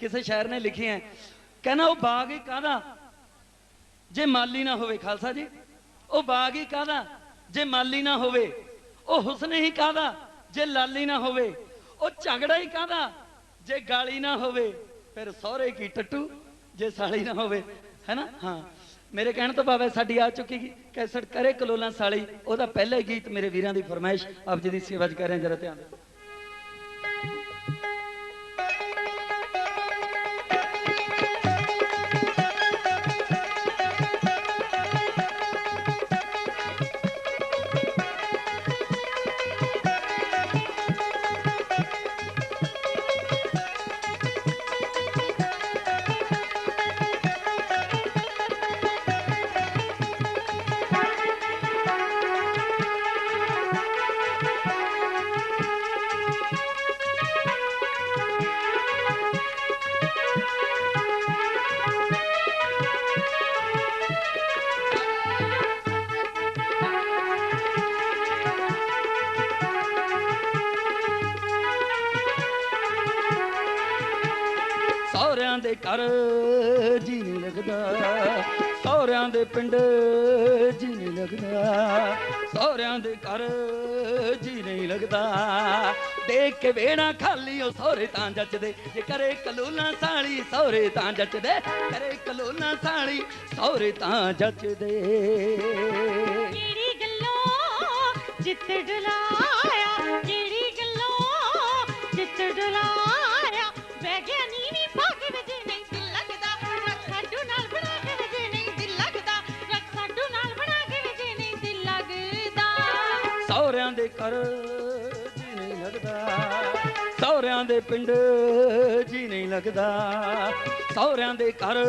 ਕਿਸੇ ਸ਼ਾਇਰ ਨੇ ਲਿਖਿਆ ਹੈ ਕਹਿੰਦਾ, ਉਹ ਬਾਗ ਹੀ ਕਾਹਦਾ? ਜੇ ਮਾਲੀ ਨਾ ਹੋਵੇ, ਖਾਲਸਾ ਜੀ। ਉਹ ਬਾਗ ਹੀ ਕਾਹਦਾ? ਜੇ ਮਾਲੀ ਨਾ ਹੋਵੇ, ਉਹ ਹੁਸਨ ਹੀ ਕਾਹਦਾ? ਜੇ ਲਾਲੀ ਨਾ ਹੋਵੇ, ਉਹ ਝਗੜਾ ਹੀ ਕਾਹਦਾ? ਜੇ ਗਾਲੀ ਨਾ ਹੋਵੇ, ਫਿਰ ਸਹੁਰੇ ਕੀ ਟੱਟੂ? ਜੇ ਸਾਲੀ ਨਾ ਹੋਵੇ, ਹੈਨਾ? ਹਾਂ। ਮੇਰੇ ਕਹਿਣ ਤੋਂ ਭਾਵੇਂ, ਸਾਡੀ ਆ ਚੁੱਕੀ ਗੀ ਕੈਸਟ ਕਰੇ ਕਲੋਲਾ ਸਾਲੀ। ਉਹਦਾ ਪਹਿਲਾ ਗੀਤ ਮੇਰੇ ਵੀਰਾਂ ਦੀ ਫਰਮਾਇਸ਼। ਆਪ ਜੀ ਦੀ ਸੇਵਾ ਚ ਕਰ ਰਹੇ ਜਰਾ ਧਿਆਨ ਦਿਓ। ਸਹੁਰਿਆਂ ਦੇ ਘਰ ਜੀ ਨਹੀਂ ਲੱਗਦਾ, ਸਹੁਰਿਆਂ ਦੇ ਪਿੰਡ ਜੀ ਨਹੀਂ ਲੱਗਦਾ, ਸਹੁਰਿਆਂ ਦੇ ਘਰ ਜੀ ਨਹੀਂ ਲੱਗਦਾ। ਦੇਖ ਕੇ ਵੇਣਾ ਖਾਲੀ, ਉਹ ਸਹੁਰੇ ਤਾਂ ਜੱਜਦੇ ਜੇ ਕਰੇ ਕਲੂਨਾ ਸਾਲੀ, ਸਹੁਰੇ ਤਾਂ ਜੱਜਦੇ ਕਰੇ ਕਲੂਨਾ ਸਾਲੀ, ਸਹੁਰੇ ਤਾਂ ਜੱਜਦੇ ਸਹੁਰਿਆਂ ਦੇ ਘਰ ਜੀ ਨਹੀਂ ਲੱਗਦਾ। ਸਹੁਰਿਆਂ ਦੇ ਪਿੰਡ ਜੀ ਨਹੀਂ ਲੱਗਦਾ। ਸਹੁਰਿਆਂ ਦੇ ਘਰ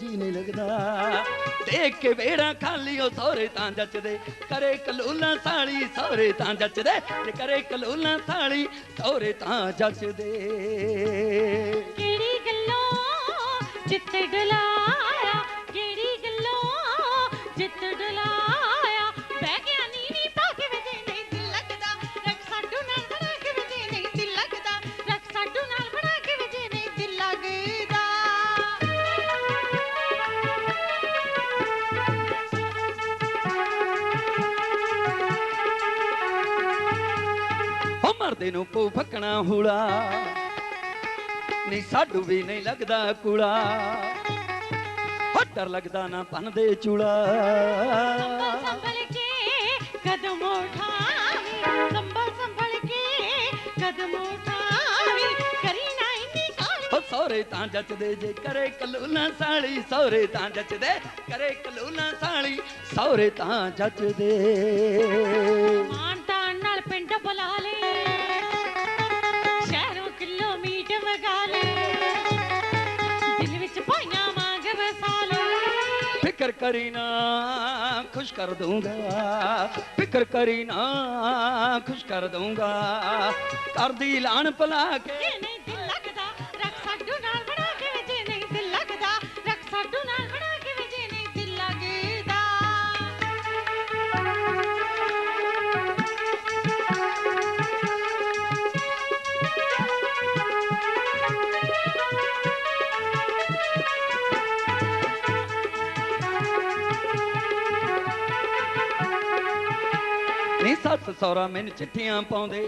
ਜੀ ਨਹੀਂ ਲੱਗਦਾ। ਦੇਖ ਕੇ ਵੇੜਾ ਖਾਲੀ, ਉਹ ਸਹੁਰੇ ਤਾਂ ਜੱਚਦੇ। ਕਰੇ ਕਲੂਲਾ ਸਾਲੀ, ਸਹੁਰੇ ਤਾਂ ਜੱਚਦੇ। ਤੇ ਕਰੇ ਕਲੂਲਾ ਸਾਲੀ, ਸਹੁਰੇ ਤਾਂ ਜੱਚਦੇ। ਕਿਹੜੀ ਗੱਲੋਂ ਜਿੱਤ ਡੁਲਾਇਆ ਹੋ ਮਰਦੇ ਨੂੰ ਪੂ ਫੱਕਣਾ ਹੂਲਾ। ਨਹੀਂ ਸਾਡੂ ਵੀ ਨਹੀਂ ਲੱਗਦਾ ਕੂੜਾ ਹੋ ਡਰ ਲੱਗਦਾ ਨਾ ਪੰਨ ਦੇ ਚੂੜਾ ਸੰਭਲ ਸੰਭਲ ਕੇ ਕਦਮ ਉਠਾਵੀ। ਸੰਭਲ ਸੰਭਲ ਕੇ ਕਦਮ ਉਠਾਵੀ। ਕਰੀ ਨਾ ਇੰਨੀ ਕਾਲੀ ਹੋ ਸਹੁਰੇ ਤਾਂ ਜੱਚਦੇ ਜੇ ਕਰੇ ਕਲੂਨਾ ਸਾਲੀ। ਸਹੁਰੇ ਤਾਂ ਜੱਚਦੇ ਕਰੇ ਕਲੂਨਾ ਸਾਲੀ। ਸਹੁਰੇ ਤਾਂ ਜੱਚਦੇ। ਮਾਨ ਤਾਨ ਨਾਲ ਪਿੰਡ ਬੁਲਾ ਲੈ। ਫਿਕਰ ਕਰੀ ਨਾ, ਖੁਸ਼ ਕਰ ਦੂੰਗਾ ਫਿਕਰ ਕਰੀ ਨਾ, ਖੁਸ਼ ਕਰ ਦੂੰਗਾ ਕਰਦੀ ਲਾਣ ਭਲਾ ਕੇ ਨਹੀਂ ਸੱਸ ਸੌਰਾ ਮੈਨੂੰ ਚਿੱਠੀਆਂ ਪਾਉਂਦੇ।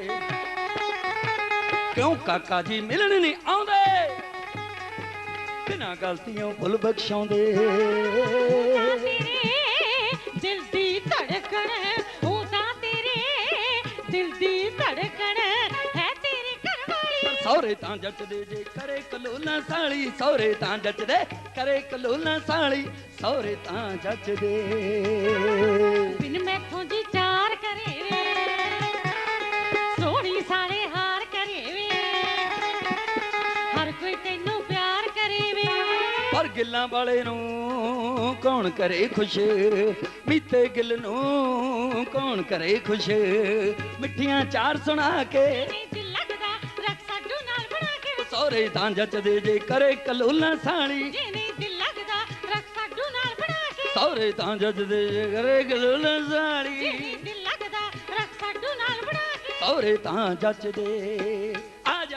ਕਿਉਂ ਕਾਕਾ ਜੀ ਮਿਲਣ ਨਹੀਂ ਆਉਂਦੇ? ਬਿਨਾਂ ਗਲਤੀਆਂ ਭੁੱਲ ਬਖਸ਼ਾਉਂਦੇ। ਦਿਲ ਦੀ ਧੜਕਣ ਉਹ ਤਾਂ ਤੇਰੇ ਦਿਲ ਦੀ ਧੜਕਣ ਹੈ ਤੇਰੀ ਘਰਵਾਲੀ। ਸੌਰੇ ਤਾਂ ਜੱਚਦੇ ਜੇ ਕਰੇ ਕਲੋਨਾ ਸਾਲੀ। ਸੌਰੇ ਤਾਂ ਜੱਚਦੇ ਕਰੇ ਕਲੋਨਾ ਸਾਲੀ। ਸੌਰੇ ਤਾਂ ਜੱਚਦੇ ਬਿਨ ਗਿੱਲਾਂ ਵਾਲੇ ਨੂੰ ਕੌਣ ਕਰੇ ਖੁਸ਼? ਮੀਤੇ ਗਿੱਲ ਨੂੰ ਕੌਣ ਕਰੇ ਖੁਸ਼? ਮਿੱਠੀਆਂ ਚਾਰ ਸੁਣਾ ਕੇ ਸੌਰੇ ਤਾਂ ਜੱਚਦੇ ਜੇ ਕਰੇ ਕਲੋਨਾ ਸਾਲੀ। ਜੇ ਨਹੀਂ ਦਿਲ ਲੱਗਦਾ ਰੱਖ ਸਾਡੂ ਨਾਲ ਬਣਾ ਕੇ। ਸੌਰੇ ਤਾਂ ਜੱਚਦੇ ਜੇ ਕਰੇ ਕਲੋਨਾ ਜੇ ਸਾਲੀ। ਨਹੀਂ ਦਿਲ ਲੱਗਦਾ ਰੱਖ ਸਾਡੂ ਨਾਲ ਬਣਾ ਕੇ। ਸੌਰੇ ਤਾਂ ਜੱਚਦੇ